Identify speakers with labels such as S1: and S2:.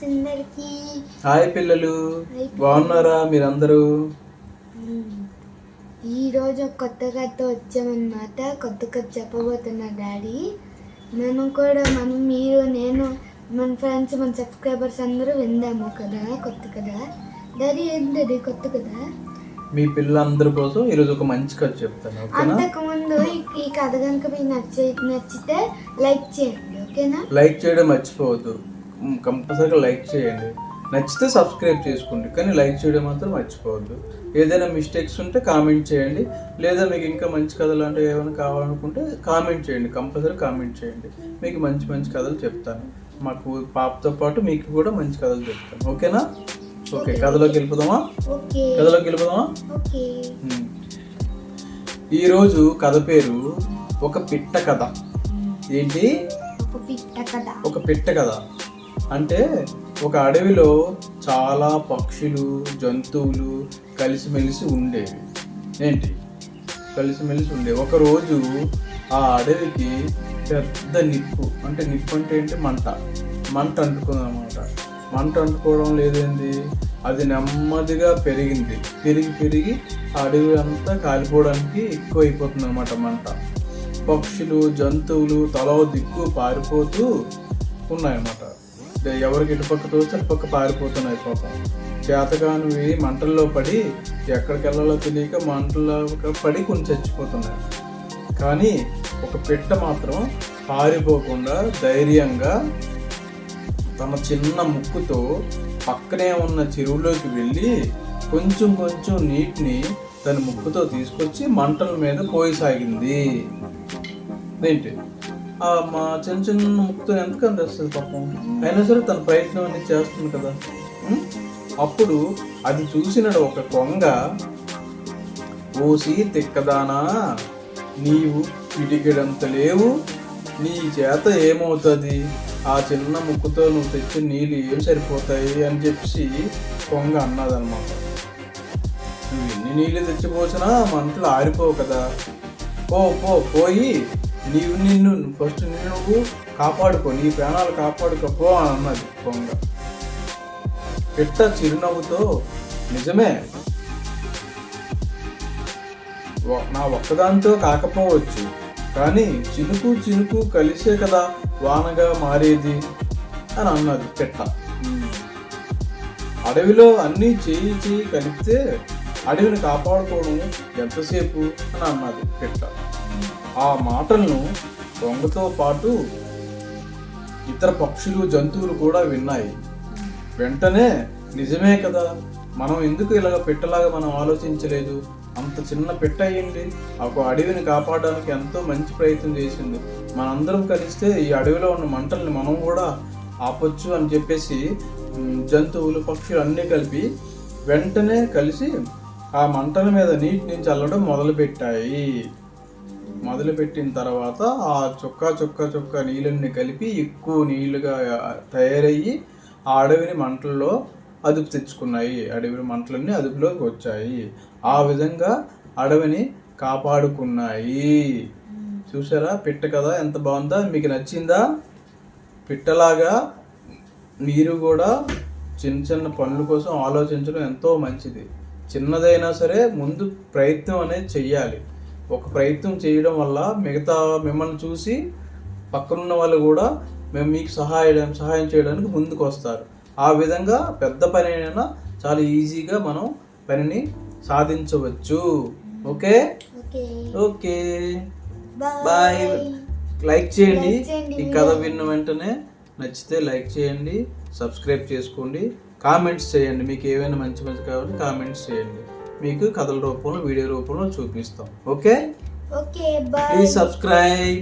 S1: Friends అందరికి.
S2: Hi పిల్లలు. బాగున్నారా మీరందరూ?
S1: ఈ రోజు కొత్త కథ వచ్చామన్నమాట. కొత్త కథ చెప్పబోతున్నా డాడీ. మనం కూడా మనం మీరు నేను మన ఫ్రెండ్స్ మన సబ్స్క్రైబర్స్ అందరూ విందాము కదా కొత్త కదా డాడీ ఏంటది కొత్త కదా
S2: మీ పిల్లలందరి కోసం ఈరోజు ఒక మంచి కథ చెప్తాను
S1: అంతకుముందు ఈ- కథ కనుక మీకు నచ్చి నచ్చితే లైక్ చేయండి ఓకేనా?
S2: లైక్ చేయడం మర్చిపోవద్దు. కంపల్సరీగా లైక్ చేయండి. నచ్చితే సబ్స్క్రైబ్ చేసుకోండి. కానీ లైక్ చేయడం మాత్రం మర్చిపోవద్దు. ఏదైనా మిస్టేక్స్ ఉంటే కామెంట్ చేయండి. లేదా మీకు ఇంకా మంచి కథలు అంటే ఏమైనా కావాలనుకుంటే కామెంట్ చేయండి. కంపల్సరీ కామెంట్ చేయండి. మీకు మంచి మంచి కథలు చెప్తాను. మాకు పాపతో పాటు మీకు కూడా మంచి కథలు చెప్తాను. ఓకేనా? ఓకే కథలోకి వెళ్ళిపోదామా? కథలోకి వెళ్ళిపోదామా. ఈరోజు కథ పేరు ఒక పిట్ట కథ. ఏంటి?
S1: ఒక పిట్ట కథ.
S2: అంటే ఒక అడవిలో చాలా పక్షులు జంతువులు కలిసిమెలిసి ఉండేవి. ఏంటి? కలిసిమెలిసి ఉండేవి. ఒకరోజు ఆ అడవికి పెద్ద నిప్పు అంటే నిప్పు అంటే ఏంటి? మంట. మంట అంటుకుందనమాట మంట అంటుకోవడం లేదేంది? అది నెమ్మదిగా పెరిగింది. పెరిగి పెరిగి ఆ అడవి అంతా కాలిపోవడానికి ఎక్కువ అయిపోతుంది అనమాట మంట. పక్షులు జంతువులు తలో దిక్కు పారిపోతూ ఉన్నాయన్నమాట. ఎవరికి ఇటుపక్క తోస్తే అటుపక్క పారిపోతున్నాయి పాపం. చేతగానివి మంటల్లో పడి ఎక్కడికి వెళ్ళాలో తెలియక మంటల్లో పడి కొన్ని చచ్చిపోతున్నాయి. కానీ ఒక పిట్ట మాత్రం పారిపోకుండా ధైర్యంగా తన చిన్న ముక్కుతో పక్కనే ఉన్న చెరువులోకి వెళ్ళి కొంచెం కొంచెం నీటిని తన ముక్కుతో తీసుకొచ్చి మంటల మీద పోయసాగింది. ఏంటి మా చిన్న చిన్న ముక్కుతో ఎంత అందిస్తుంది పాపం? అయినా సరే తన ప్రయత్నం అనేది చేస్తుంది కదా. అప్పుడు అది చూసినాడు ఒక కొంగ. ఓసి తిక్కదానా నీవు పిడికిడంత లేవు. నీ చేత ఏమవుతుంది? ఆ చిన్న ముక్కుతో నువ్వు తెచ్చిన నీళ్ళు ఏం సరిపోతాయి? అని చెప్పి కొంగ అన్నదన్నమాట నువ్వు ఎన్ని నీళ్ళు తెచ్చిపోసినా మంటలు ఆరిపోవు కదా. పో పో పోయి నీవు నిన్ను ఫస్ట్ నువ్వు కాపాడుకో నీ ప్రాణాలు కాపాడుకోపో అని అన్నది కొంగ. పిట్ట చిరునవ్వుతో నిజమే. నా ఒక్కదాంతో కాకపోవచ్చు కానీ చినుకు చినుకు కలిసే కదా వానగా మారేది అని అన్నది పిట్ట. అడవిలో అన్నీ చేయి చేయి కలిపితే అడవిని కాపాడుకోవడం ఎంతసేపు అని అన్నది పిట్ట. ఆ మాటలను దొంగతో పాటు ఇతర పక్షులు జంతువులు కూడా విన్నాయి. వెంటనే నిజమే కదా మనం ఎందుకు ఇలాగ పెట్టలాగా మనం ఆలోచించలేదు? అంత చిన్న పెట్ట అయ్యింది. ఒక అడవిని కాపాడడానికి ఎంతో మంచి ప్రయత్నం చేసింది. మనందరం కలిస్తే ఈ అడవిలో ఉన్న మంటల్ని మనం కూడా ఆపొచ్చు అని చెప్పేసి జంతువులు పక్షులు అన్నీ కలిపి వెంటనే కలిసి ఆ మంటల మీద నీటిని చల్లడం మొదలుపెట్టాయి. మొదలుపెట్టిన తర్వాత ఆ చుక్క చుక్క చుక్క నీళ్ళని కలిపి ఎక్కువ నీళ్ళుగా తయారయ్యి ఆ అడవిని మంటల్లో అదుపు తెచ్చుకున్నాయి. అడవి మంటలన్నీ అదుపులోకి వచ్చాయి. ఆ విధంగా అడవిని కాపాడుకున్నాయి. చూసారా పిట్ట కదా ఎంత బాగుందా? మీకు నచ్చిందా? పిట్టలాగా మీరు కూడా చిన్న చిన్న పనుల కోసం ఆలోచించడం ఎంతో మంచిది. చిన్నదైనా సరే ముందు ప్రయత్నం అనేది చెయ్యాలి. ఒక ప్రయత్నం చేయడం వల్ల మిగతా మిమ్మల్ని చూసి పక్కనున్న వాళ్ళు కూడా మేము మీకు సహాయం సహాయం చేయడానికి ముందుకు వస్తారు. ఆ విధంగా పెద్ద పని అయినా చాలా ఈజీగా మనం పనిని సాధించవచ్చు. ఓకే?
S1: ఓకే.
S2: బాయ్. లైక్ చేయండి, ఈ కథ విన్న వెంటనే నచ్చితే లైక్ చేయండి సబ్స్క్రైబ్ చేసుకోండి కామెంట్స్ చేయండి. మీకు ఏమైనా మంచి మంచి కావాలి కామెంట్స్ చేయండి. మీకు కథల రూపంలో వీడియో రూపంలో చూపిస్తాం. ఓకే?
S1: Okay
S2: please subscribe